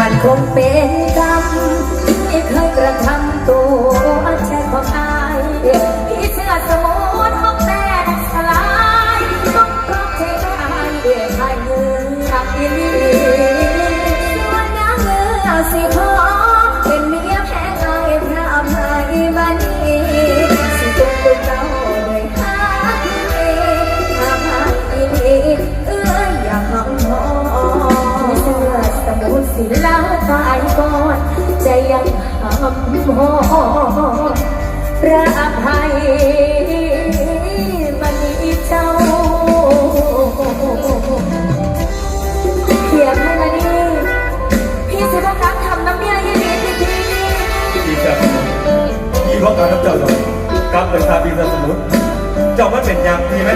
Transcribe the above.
มันคงเป็นกรรม ยังทำหอระภัยมันเจ้าเขียนให้มานีพี่สิพ่อรักทำน้ำเบี้ยยี่นี่พี่พี่เจ้าพี่พ่อการรับเจ้าหน่อยกับเป็นชาบีสมุนเจ้ามันเป็นยางพี่ไหม